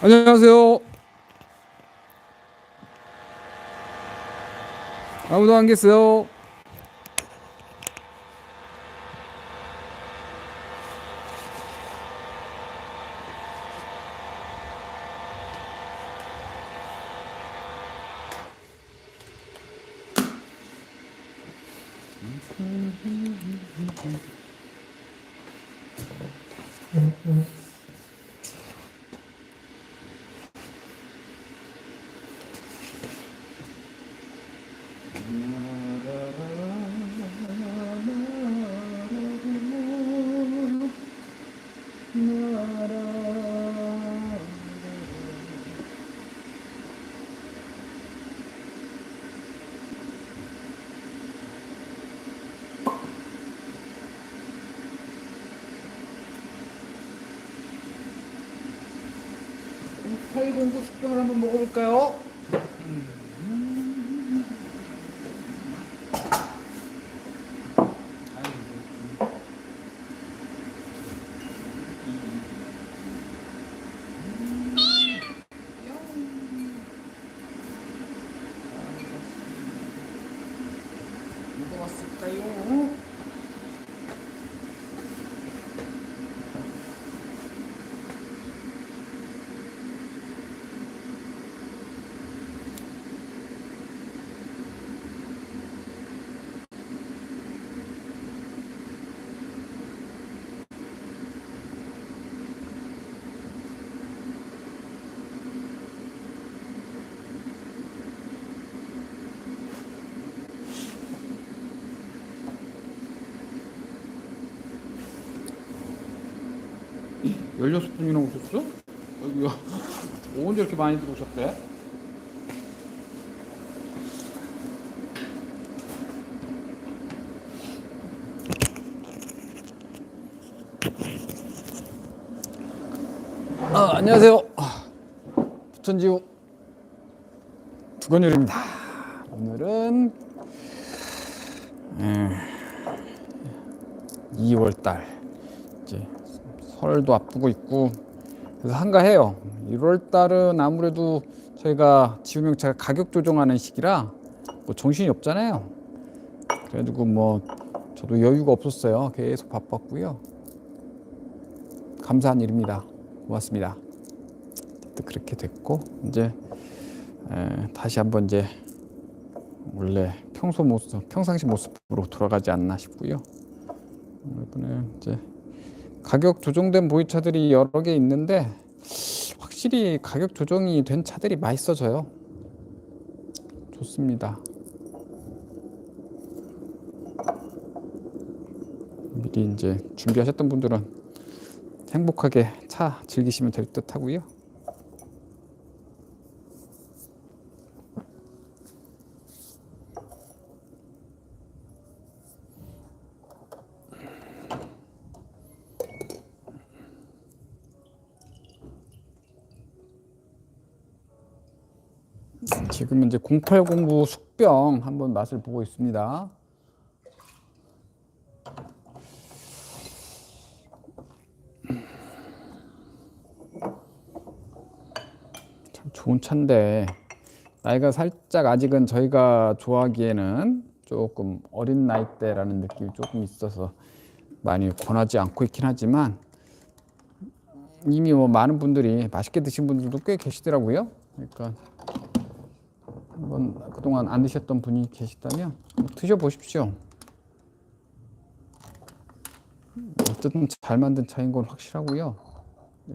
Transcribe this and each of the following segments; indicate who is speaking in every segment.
Speaker 1: 안녕하세요. 아무도 안 계세요. 팔공구 숙병을 한번 먹어볼까요? 16분이나 오셨어? 언제 이렇게 많이 들어오셨대? 아, 안녕하세요. 부천지우 두건율입니다. 오늘은 음, 2월달 설도 앞두고 있고 그래서 한가해요. 1월 달은 아무래도 저희가 지우명차가 가격 조정하는 시기라 뭐 정신이 없잖아요. 그래가지고 뭐 저도 여유가 없었어요. 계속 바빴고요. 감사한 일입니다. 고맙습니다. 또 그렇게 됐고 이제 에, 다시 한번 이제 원래 평소 모습, 평상시 모습으로 돌아가지 않나 싶고요. 이번에 이제 가격 조정된 보이차들이 여러 개 있는데 확실히 가격 조정이 된 차들이 맛있어져요. 좋습니다. 미리 이제 준비하셨던 분들은 행복하게 차 즐기시면 될 듯 하고요. 지금 이제 0809 숙병 한번 맛을 보고 있습니다. 참 좋은 차인데 나이가 살짝 아직은 저희가 좋아하기에는 조금 어린 나이대라는 느낌이 조금 있어서 많이 권하지 않고 있긴 하지만 이미 뭐 많은 분들이 맛있게 드신 분들도 꽤 계시더라고요. 그러니까 한번 그동안 안 드셨던 분이 계시다면 드셔 보십시오. 어쨌든 잘 만든 차인 건 확실하고요.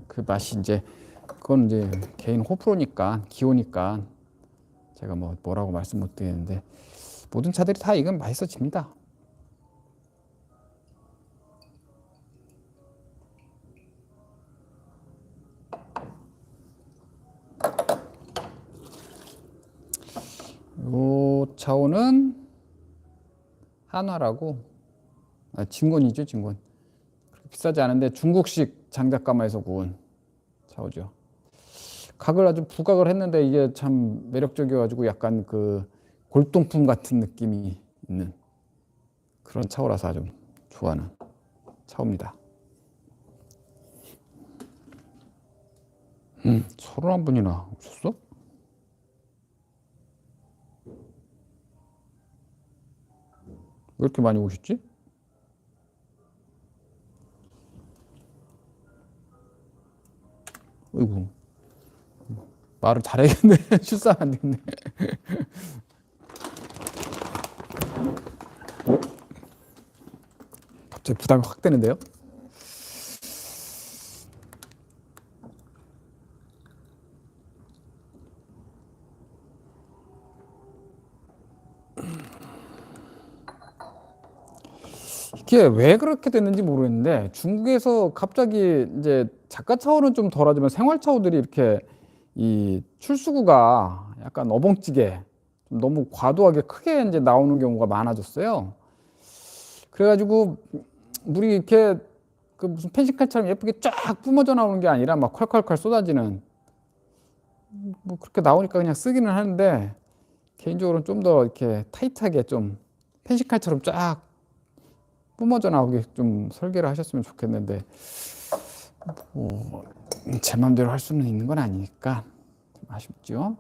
Speaker 1: 그 맛이 이제 그건 이제 개인 호불호니까 기호니까 제가 뭐 뭐라고 말씀 못 드리는데 모든 차들이 다 이건 맛있어집니다. 요 차원은 한화라고. 아, 진권 그렇게 비싸지 않은데 중국식 장작가마에서 구운 차오죠. 각을 아주 부각을 했는데 이게 참 매력적이어가지고 약간 그 골동품 같은 느낌이 있는 그런 차오라서 아주 좋아하는 차오입니다. 음, 서른 한 분이나 오셨어? 왜 이렇게 많이 오셨지? 어이구 말을 잘해야겠네. 실수하면 안 되겠네. 갑자기 부담이 확 되는데요 이게 왜 그렇게 됐는지 모르겠는데 중국에서 갑자기 이제 작가 차원은 좀 덜하지만 생활 차원들이 이렇게 이 출수구가 약간 어벙찌게 좀 너무 과도하게 크게 이제 나오는 경우가 많아졌어요. 그래가지고 물이 이렇게 그 무슨 펜시칼처럼 예쁘게 쫙 뿜어져 나오는 게 아니라 막 콸콸콸 쏟아지는 뭐 그렇게 나오니까 그냥 쓰기는 하는데 개인적으로는 좀 더 이렇게 타이트하게 좀 펜시칼처럼 쫙 뿜어져 나오게 좀 설계를 하셨으면 좋겠는데 뭐 제 마음대로 할 수는 있는 건 아니니까 좀 아쉽죠.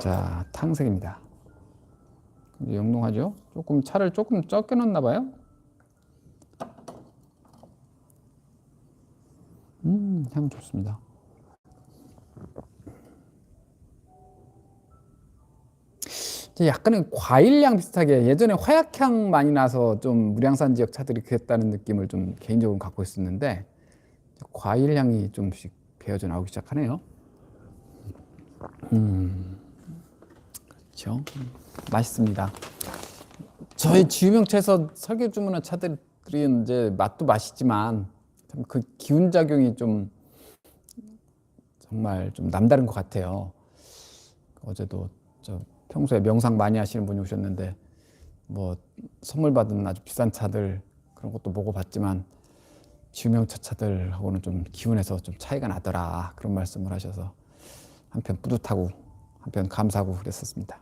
Speaker 1: 자, 탕색입니다. 영롱하죠? 조금 차를 조금 적게 넣었나 봐요. 음, 향 좋습니다. 약간은 과일향 비슷하게 예전에 화약향 많이 나서 좀 무량산 지역 차들이 그랬다는 느낌을 좀 개인적으로 갖고 있었는데 과일향이 좀씩 배어져 나오기 시작하네요. 음, 그렇죠. 맛있습니다. 저희 지유명차에서 설계 주문한 차들이 이제 맛도 맛있지만 참 그 기운 작용이 좀 정말 좀 남다른 것 같아요. 어제도 저 평소에 명상 많이 하시는 분이 오셨는데 뭐 선물 받은 아주 비싼 차들 그런 것도 먹어봤지만 지명차 차들하고는 좀 기운에서 좀 차이가 나더라 그런 말씀을 하셔서 한편 뿌듯하고 한편 감사하고 그랬었습니다.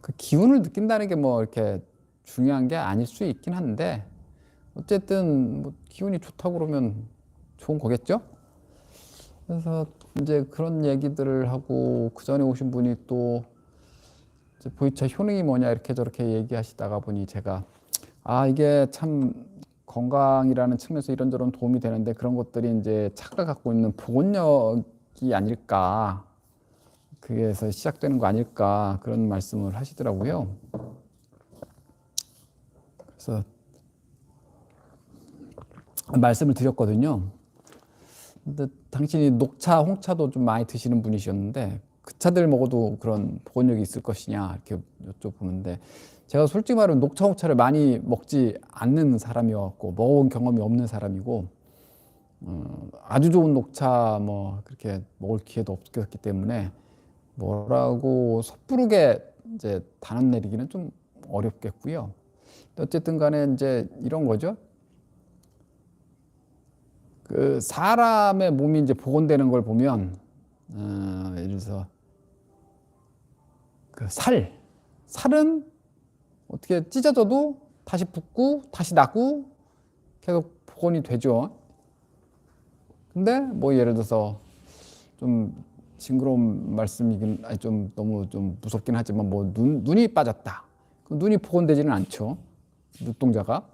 Speaker 1: 그 기운을 느낀다는 게 뭐 이렇게 중요한 게 아닐 수 있긴 한데 어쨌든 뭐 기운이 좋다고 그러면 좋은 거겠죠? 그래서 이제 그런 얘기들을 하고 그 전에 오신 분이 또 보이차 효능이 뭐냐 이렇게 저렇게 얘기하시다가 보니 제가 아 이게 참 건강이라는 측면에서 이런저런 도움이 되는데 그런 것들이 이제 차가 갖고 있는 복원력이 아닐까 그게서 시작되는 거 아닐까 그런 말씀을 하시더라고요. 그래서 말씀을 드렸거든요. 근데 당신이 녹차, 홍차도 좀 많이 드시는 분이셨는데 그 차들 먹어도 그런 복원력이 있을 것이냐 이렇게 여쭤보는데 제가 솔직히 말하면 녹차, 홍차를 많이 먹지 않는 사람이었고 먹어본 경험이 없는 사람이고 어, 아주 좋은 녹차 뭐 그렇게 먹을 기회도 없었기 때문에 뭐라고 섣부르게 이제 단언 내리기는 좀 어렵겠고요. 어쨌든 간에 이제 이런 거죠. 그 사람의 몸이 이제 복원되는 걸 보면 어, 예를 들어서 그 살, 살은 어떻게 찢어져도 다시 붙고 다시 나고 계속 복원이 되죠. 근데 뭐 예를 들어서 좀 징그러운 말씀이긴 아니 좀 너무 좀 무섭긴 하지만 뭐 눈, 눈이 빠졌다. 그 눈이 복원되지는 않죠. 눈동자가.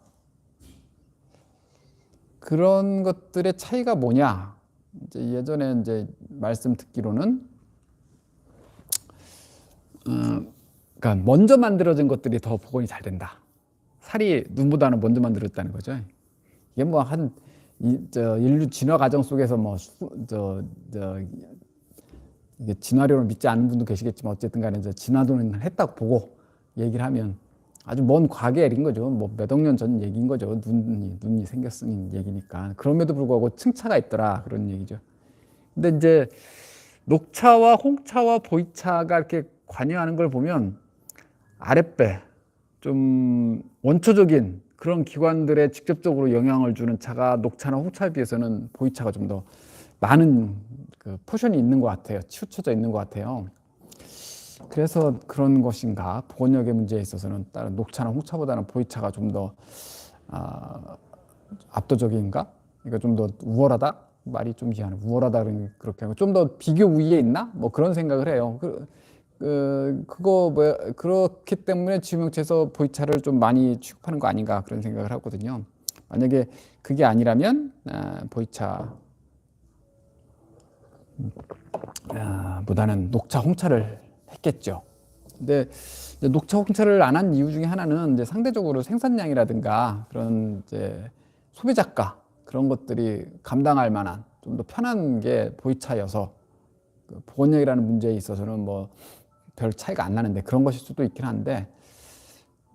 Speaker 1: 그런 것들의 차이가 뭐냐? 이제 예전에 이제 말씀 듣기로는 어, 그러니까 먼저 만들어진 것들이 더 복원이 잘 된다. 살이 눈보다는 먼저 만들었다는 거죠. 이게 뭐한저 인류 진화 과정 속에서 뭐저 저 이게 진화론을 믿지 않는 분도 계시겠지만 어쨌든 간에 이제 진화론은 했다고 보고 얘기를 하면 아주 먼 과거의 일인 거죠. 뭐 몇억 년 전 얘기인 거죠. 눈이 눈이 생겼으니 얘기니까. 그럼에도 불구하고 층차가 있더라 그런 얘기죠. 근데 이제 녹차와 홍차와 보이차가 이렇게 관여하는 걸 보면 아랫배 좀 원초적인 그런 기관들에 직접적으로 영향을 주는 차가 녹차나 홍차에 비해서는 보이차가 좀 더 많은 그 포션이 있는 것 같아요. 치우쳐져 있는 것 같아요. 그래서 그런 것인가 복원력의 문제에 있어서는 다른 녹차나 홍차보다는 보이차가 좀 더 아, 압도적인가? 그러니까 좀 더 우월하다? 말이 좀 희한해. 우월하다 그렇게 하고 좀 더 비교 우위에 있나? 뭐 그런 생각을 해요. 그, 그 그거 뭐 그렇기 때문에 지명체에서 보이차를 좀 많이 취급하는 거 아닌가 그런 생각을 하거든요. 만약에 그게 아니라면 아, 보이차 아, 보다는 녹차, 홍차를 했겠죠. 근데 녹차, 홍차를 안 한 이유 중에 하나는 이제 상대적으로 생산량이라든가 그런 이제 소비자가 그런 것들이 감당할 만한 좀 더 편한 게 보이차여서 그 보건력이라는 문제에 있어서는 뭐 별 차이가 안 나는데 그런 것일 수도 있긴 한데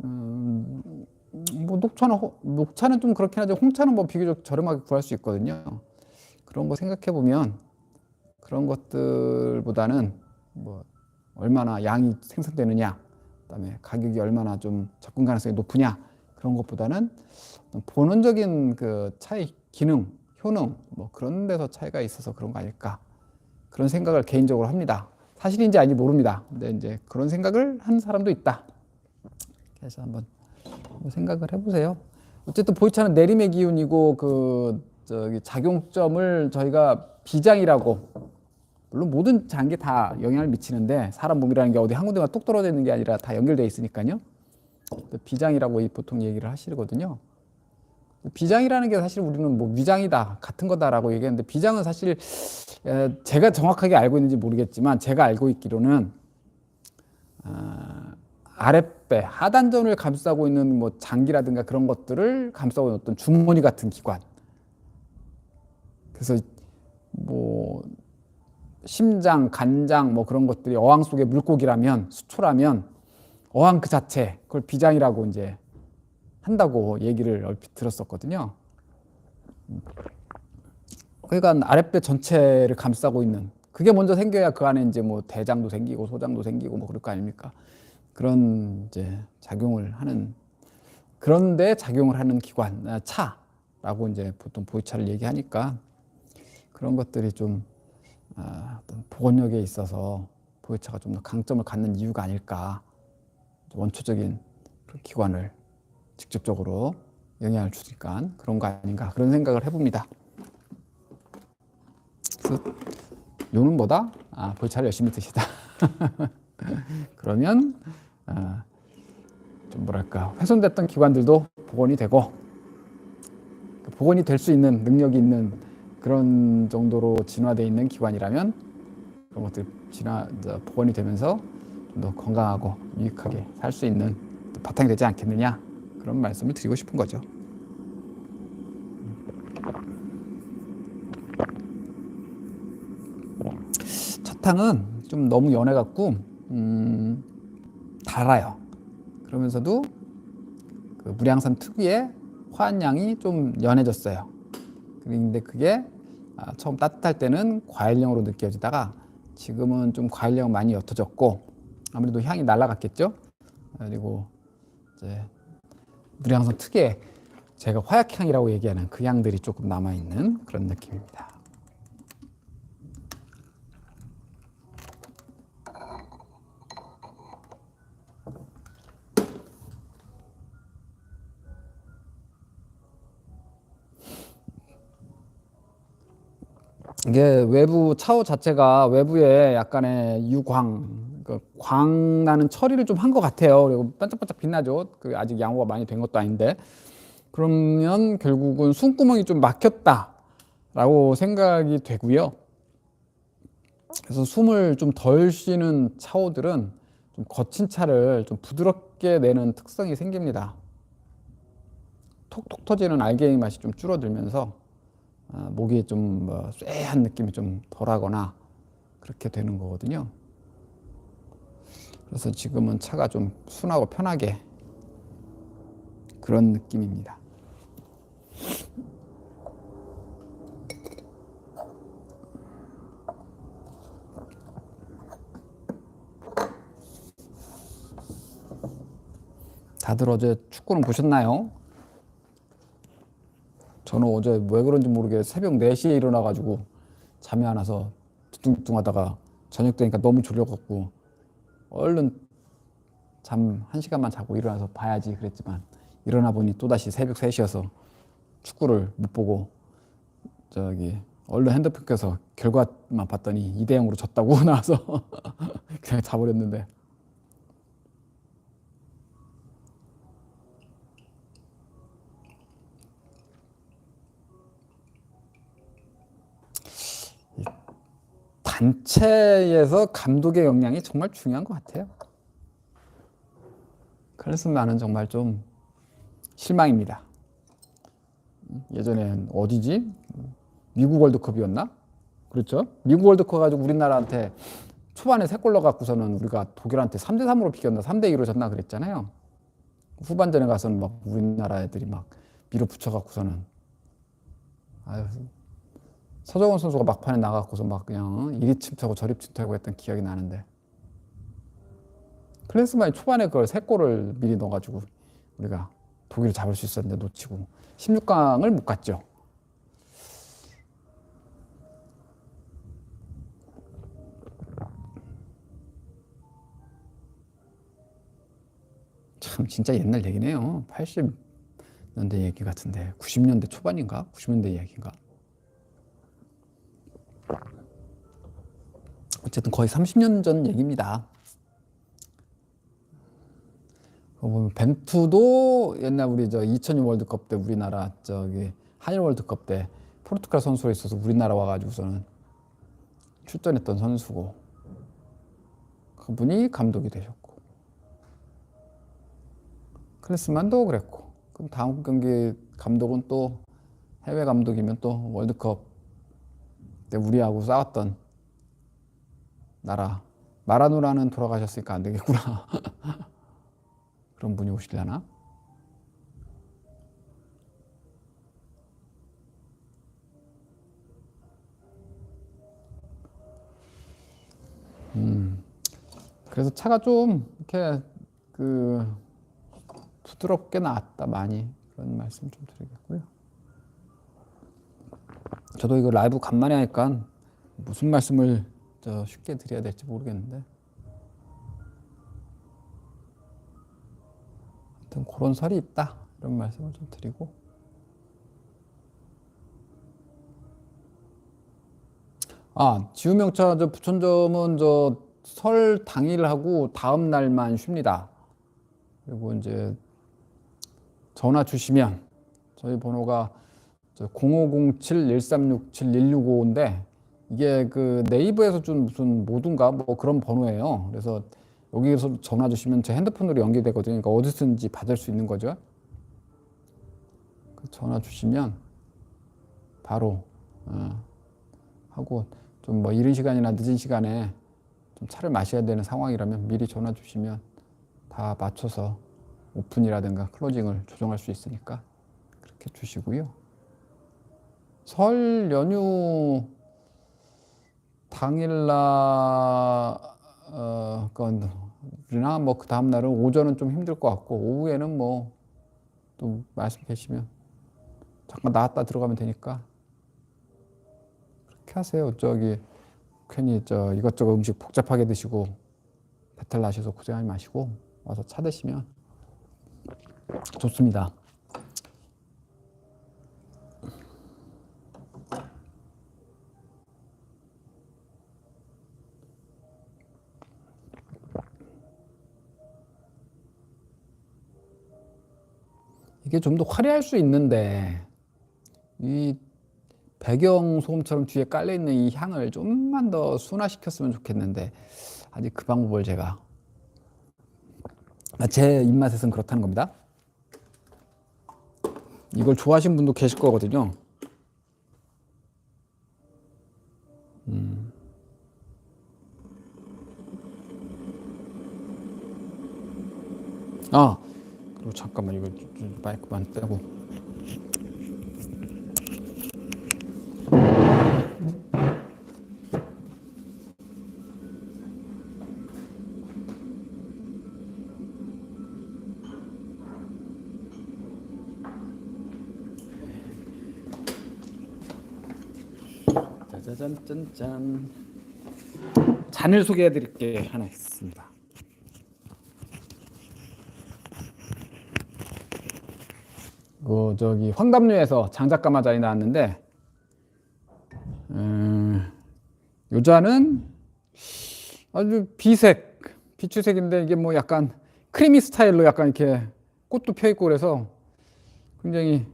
Speaker 1: 음, 뭐 녹차는 호- 녹차는 좀 그렇긴 하죠. 홍차는 뭐 비교적 저렴하게 구할 수 있거든요. 그런 거 생각해 보면 그런 것들보다는 뭐 얼마나 양이 생산되느냐, 그다음에 가격이 얼마나 좀 접근 가능성이 높으냐 그런 것보다는 본원적인 그 차이 기능, 효능 뭐 그런 데서 차이가 있어서 그런 거 아닐까 그런 생각을 개인적으로 합니다. 사실인지 아닌지 모릅니다. 근데 이제 그런 생각을 한 사람도 있다. 그래서 한번 뭐 생각을 해보세요. 어쨌든 보이차는 내림의 기운이고 그 저기 작용점을 저희가 비장이라고 물론 모든 장기 다 영향을 미치는데 사람 몸이라는 게 어디 한 군데만 뚝 떨어져 있는 게 아니라 다 연결돼 있으니까요. 그 비장이라고 이 보통 얘기를 하시거든요. 비장이라는 게 사실 우리는 뭐 위장이다 같은 거다라고 얘기했는데 비장은 사실 에, 제가 정확하게 알고 있는지 모르겠지만 제가 알고 있기로는 아, 아랫배 하단전을 감싸고 있는 뭐 장기라든가 그런 것들을 감싸고 있는 어떤 주머니 같은 기관. 그래서 뭐 심장, 간장 뭐 그런 것들이 어항 속의 물고기라면 수초라면 어항 그 자체 그걸 비장이라고 이제 한다고 얘기를 얼핏 들었었거든요. 그러니까 아랫배 전체를 감싸고 있는 그게 먼저 생겨야 그 안에 이제 뭐 대장도 생기고 소장도 생기고 뭐 그럴 거 아닙니까? 그런 이제 작용을 하는 그런데 작용을 하는 기관 아, 차라고 이제 보통 보이차를 얘기하니까 그런 것들이 좀 아, 어떤 복원력에 있어서 보이차가 좀 더 강점을 갖는 이유가 아닐까 원초적인 그 기관을 직접적으로 영향을 주니까 그런 거 아닌가 그런 생각을 해봅니다. 그래서 요는 뭐다? 아, 볼차를 열심히 드시다. 그러면 아, 좀 뭐랄까 훼손됐던 기관들도 복원이 되고 복원이 될 수 있는 능력이 있는 그런 정도로 진화되어 있는 기관이라면 그런 것들 진화 복원이 되면서 좀 더 건강하고 유익하게 살 수 있는 바탕이 되지 않겠느냐 그런 말씀을 드리고 싶은 거죠. 사탕은 좀 너무 연해 갖고 음, 달아요. 그러면서도 그 무량산 특유의 화한량이 좀 연해졌어요. 그런데 그게 아, 처음 따뜻할 때는 과일령으로 느껴지다가 지금은 좀 과일령 많이 옅어졌고 아무래도 향이 날라갔겠죠. 그리고 이제 무량산 특유의 제가 화약향이라고 얘기하는 그 향들이 조금 남아 있는 그런 느낌입니다. 이게 외부 차오 자체가 외부에 약간의 유광, 그광 나는 처리를 좀 한 것 같아요. 그리고 반짝반짝 빛나죠. 그 아직 양호가 많이 된 것도 아닌데. 그러면 결국은 숨구멍이 좀 막혔다라고 생각이 되고요. 그래서 숨을 좀 덜 쉬는 차오들은 좀 거친 차를 좀 부드럽게 내는 특성이 생깁니다. 톡톡 터지는 알갱이 맛이 좀 줄어들면서 아, 목이 좀 뭐 쇠한 느낌이 좀 덜하거나 그렇게 되는 거거든요. 그래서 지금은 차가 좀 순하고 편하게 그런 느낌입니다. 다들 어제 축구는 보셨나요? 저는 어제 왜 그런지 모르게 새벽 4시에 일어나가지고 잠이 안 와서 뚱뚱 하다가 저녁 되니까 너무 졸려갖고 얼른 잠한 시간만 자고 일어나서 봐야지 그랬지만 일어나 보니 또다시 새벽 3시여서 축구를 못 보고 저기 얼른 핸드폰 켜서 결과만 봤더니 2대 0으로 졌다고 나와서 그냥 자버렸는데 단체에서 감독의 역량이 정말 중요한 것 같아요. 나는 정말 좀 실망입니다. 예전엔 어디지? 미국 월드컵이었나? 그렇죠? 미국 월드컵 가지고 우리나라한테 초반에 세골 넣어갖고서는 우리가 독일한테 3대 3으로 비겼나 3대 2로 졌나 그랬잖아요. 후반전에 가서는 막 우리나라 애들이 막 밀어붙여갖고서는 아유 서정원 선수가 막판에 나가고서 막 그냥 이리 침투하고 저리 침투하고 했던 기억이 나는데 클래스만이 초반에 그걸 세 골을 미리 넣어가지고 우리가 독일을 잡을 수 있었는데 놓치고 16강을 못 갔죠. 참 진짜 옛날 얘기네요. 80년대 얘기 같은데 90년대 초반인가? 90년대 얘기인가? 어쨌든 거의 30년 전 얘기입니다. 보면 벤투도 옛날 우리 저 2002 월드컵 때 우리나라 저기 한일 월드컵 때 포르투갈 선수로 있어서 우리나라 와가지고서는 출전했던 선수고 그분이 감독이 되셨고 크리스만도 그랬고 그럼 다음 경기 감독은 또 해외 감독이면 또 월드컵 때 우리하고 싸웠던 나라 마라노라는 돌아가셨으니까 안 되겠구나 그런 분이 오시려나? 음 그래서 차가 좀 이렇게 그 부드럽게 나왔다 많이 그런 말씀 좀 드리겠고요. 저도 이거 라이브 간만에 하니까 무슨 말씀을 저 쉽게 드려야 될지 모르겠는데. 하여튼 그런 설이 있다. 이런 말씀을 좀 드리고. 아 지우명차 저 부천점은 저 설 당일하고 다음 날만 쉽니다. 그리고 이제 전화 주시면 저희 번호가 0507-1367-1655인데 이게 그 네이버에서 준 무슨 모든가 뭐 그런 번호예요. 그래서 여기서 전화 주시면 제 핸드폰으로 연결되거든요. 그러니까 어디서든지 받을 수 있는 거죠. 그 전화 주시면 바로 어, 하고 좀 뭐 이른 시간이나 늦은 시간에 좀 차를 마셔야 되는 상황이라면 미리 전화 주시면 다 맞춰서 오픈이라든가 클로징을 조정할 수 있으니까 그렇게 주시고요. 설 연휴 당일날 어 건이나 뭐 그 다음 날은 오전은 좀 힘들 것 같고 오후에는 뭐 또 말씀 계시면 잠깐 나왔다 들어가면 되니까 그렇게 하세요. 저기 괜히 저 이것저것 음식 복잡하게 드시고 배탈 나셔서 고생하지 마시고 와서 차 드시면 좋습니다. 이게 좀 더 화려할 수 있는데 이 배경 소음처럼 뒤에 깔려 있는 이 향을 좀만 더 순화시켰으면 좋겠는데 아직 그 방법을 제가 아, 제 입맛에선 그렇다는 겁니다. 이걸 좋아하시는 분도 계실 거거든요. 음. 아, 잠깐만 이거 좀 마이크만 빼고. 짜자잔 짠짠. 잔을 소개해 드릴 게 하나 있습니다. 그 저기 황담류에서 장작가마 잔이 나왔는데 음, 요 잔은 아주 비색 비추색인데 이게 뭐 약간 크리미 스타일로 약간 이렇게 꽃도 펴 있고 그래서 굉장히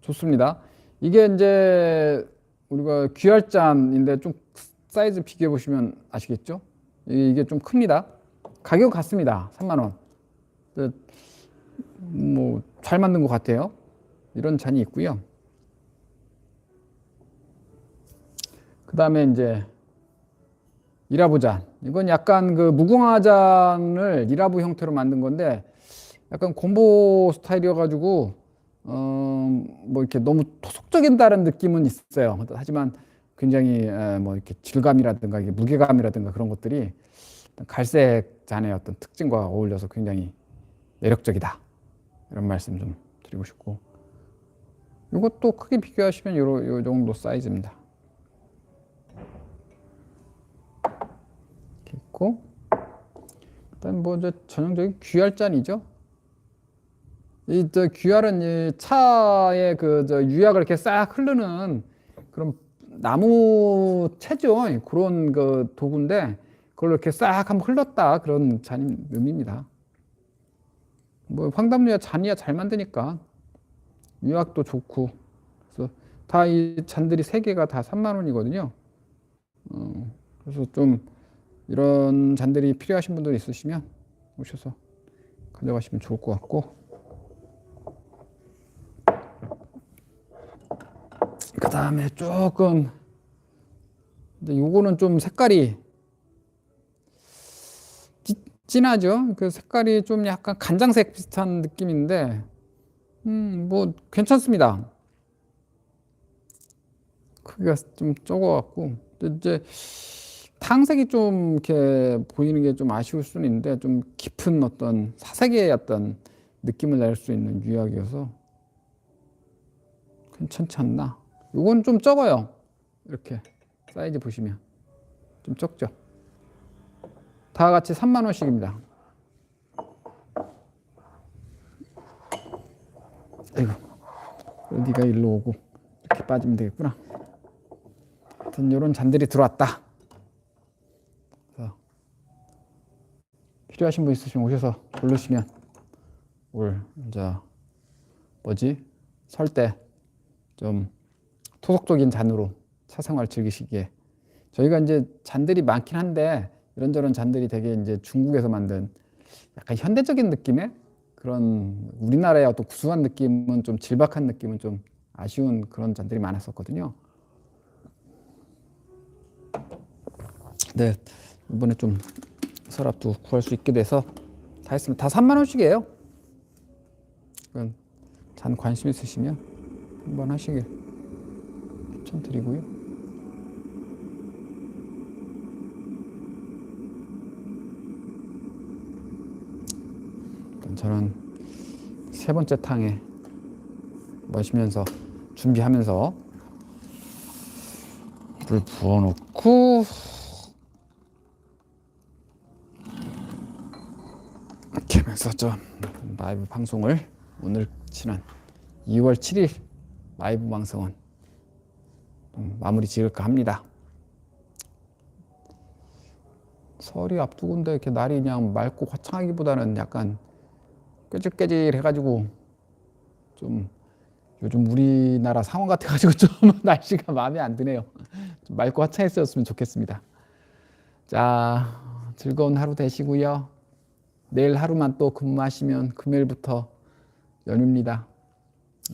Speaker 1: 좋습니다. 이게 이제 우리가 귀할 잔인데 좀 사이즈 비교해 보시면 아시겠죠? 이게 좀 큽니다. 가격 같습니다. 3만 원. 뭐 잘 만든 것 같아요. 이런 잔이 있고요. 그 다음에 이제 이라부 잔. 이건 약간 그 무궁화 잔을 이라부 형태로 만든 건데 약간 곰보 스타일이어가지고 어뭐 이렇게 너무 토속적인다는 느낌은 있어요. 하지만 굉장히 뭐 이렇게 질감이라든가 이게 무게감이라든가 그런 것들이 갈색 잔의 어떤 특징과 어울려서 굉장히 매력적이다. 이런 말씀 좀 드리고 싶고 이것도 크게 비교하시면 요, 요 정도 사이즈입니다. 있고 일단 뭐 이제 전형적인 귀할 잔이죠. 이 저 귀할은 이 차의 그 저 유약을 이렇게 싹 흐르는 그런 나무 채죠. 그런 그 도구인데 그걸 이렇게 싹 한번 흘렀다 그런 잔 의미입니다. 뭐 황담유야 잔이야 잘 만드니까 유학도 좋고 그래서 다 이 잔들이 세 개가 다 3만 원이거든요. 어, 그래서 좀 이런 잔들이 필요하신 분들 있으시면 오셔서 가져가시면 좋을 것 같고 그 다음에 조금 근데 요거는 좀 색깔이 진하죠. 그 색깔이 좀 약간 간장색 비슷한 느낌인데, 음, 뭐 괜찮습니다. 크기가 좀 적어갖고, 이제 탕색이 좀 이렇게 보이는 게 좀 아쉬울 수는 있는데, 좀 깊은 어떤 사색의 어떤 느낌을 낼 수 있는 유약이어서 괜찮지 않나. 이건 좀 적어요. 이렇게 사이즈 보시면 좀 적죠. 다 같이 3만 원씩입니다. 그리고 네가 일로 오고 이렇게 빠지면 되겠구나. 하여튼 이런 잔들이 들어왔다. 필요하신 분 있으시면 오셔서 부르시면 올 이제 뭐지 설 때 좀 토속적인 잔으로 차 생활 즐기시기에 저희가 이제 잔들이 많긴 한데 이런저런 잔들이 되게 이제 중국에서 만든 약간 현대적인 느낌의 그런 우리나라의 어떤 구수한 느낌은 좀 질박한 느낌은 좀 아쉬운 그런 잔들이 많았었거든요. 네 이번에 좀 서랍도 구할 수 있게 돼서 다 했습니다. 다 3만 원씩이에요. 잔 관심 있으시면 한번 하시길 추천드리고요. 일단 저는 세 번째 탕에 마시면서 준비하면서 물 부어놓고 이렇게 하면서 좀 라이브 방송을 오늘 지난 2월 7일 라이브 방송은 음, 마무리 지을까 합니다. 설이 앞두고인데 이렇게 날이 그냥 맑고 화창하기보다는 약간 꾀질꾀질 해가지고 좀 요즘 우리나라 상황 같아가지고 좀 날씨가 마음에 안 드네요. 좀 맑고 화창했었으면 좋겠습니다. 자, 즐거운 하루 되시고요. 내일 하루만 또 근무하시면 금요일부터 연휴입니다.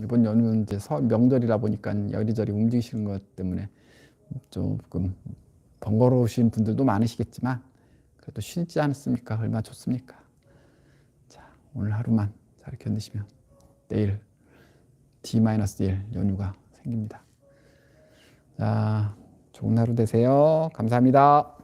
Speaker 1: 이번 연휴는 이제 설 명절이라 보니까 여리저리 움직이시는 것 때문에 조금 번거로우신 분들도 많으시겠지만 그래도 쉬지 않습니까? 얼마나 좋습니까? 자, 오늘 하루만 잘 견디시면 내일 D-1 연휴가 생깁니다. 자, 좋은 하루 되세요. 감사합니다.